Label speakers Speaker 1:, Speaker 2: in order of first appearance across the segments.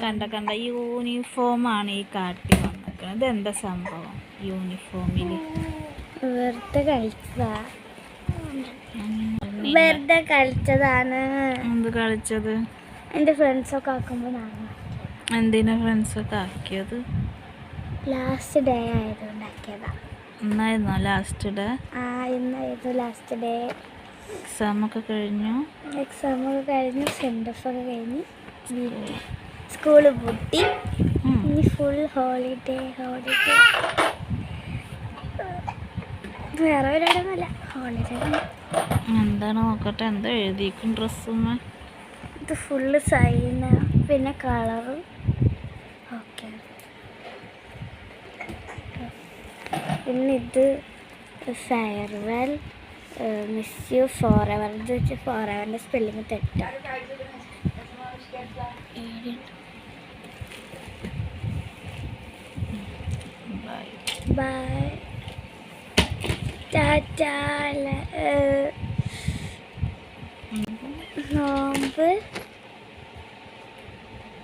Speaker 1: കണ്ട കണ്ട യൂണിഫോം ആണ് ഈ കാട്ടി വന്നിരിക്കുന്നത് എന്താ സംഭവം? യൂണിഫോമിൽ
Speaker 2: വെറുതെ വെറുതെ കളിച്ചതാണ്.
Speaker 1: എന്ത് കളിച്ചത്?
Speaker 2: എന്റെ ഫ്രണ്ട്സൊക്കെ ആക്കുമ്പോൾ നടന്നു
Speaker 1: എന്തിനാ ഫ്രണ്ട്സൊക്കെ ആക്കിയത്?
Speaker 2: ലാസ്റ്റ് ഡേ ആയതുകൊണ്ടാക്കിയതാ.
Speaker 1: എന്നായിരുന്നോ ലാസ്റ്റ് ഡേ
Speaker 2: ആ ഇന്നായിരുന്നു ലാസ്റ്റ് ഡേ
Speaker 1: എക്സാം ഒക്കെ കഴിഞ്ഞു.
Speaker 2: എക്സാം ഒക്കെ കഴിഞ്ഞു സെൻഡ് ഓഫ് ഒക്കെ കഴിഞ്ഞ്. സ്കൂൾ പൂട്ടി. ഇനി ഫുൾ ഹോളിഡേ ഹോളിഡേ വേറെ ഒരിടമല്ല ഹോളിഡേ
Speaker 1: എന്താണ് നോക്കട്ടെ എന്താ എഴുതിക്കും ഡ്രസ്സുമ്മ
Speaker 2: ഇത് ഫുള്ള് സൈന പിന്നെ കളറ് പിന്നെ ഇത് farewell miss you for ever എന്ന് വെച്ച് ഫോർ എവറിന്റെ സ്പെല്ലിങ് തെറ്റാണ്
Speaker 1: ബൈ
Speaker 2: ബൈ ടാറ്റ നോമ്പ്.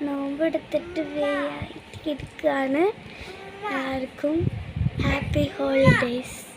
Speaker 2: നോമ്പ് എടുത്തിട്ട് ആയിട്ട് ഇരിക്കുകയാണ് Happy holidays.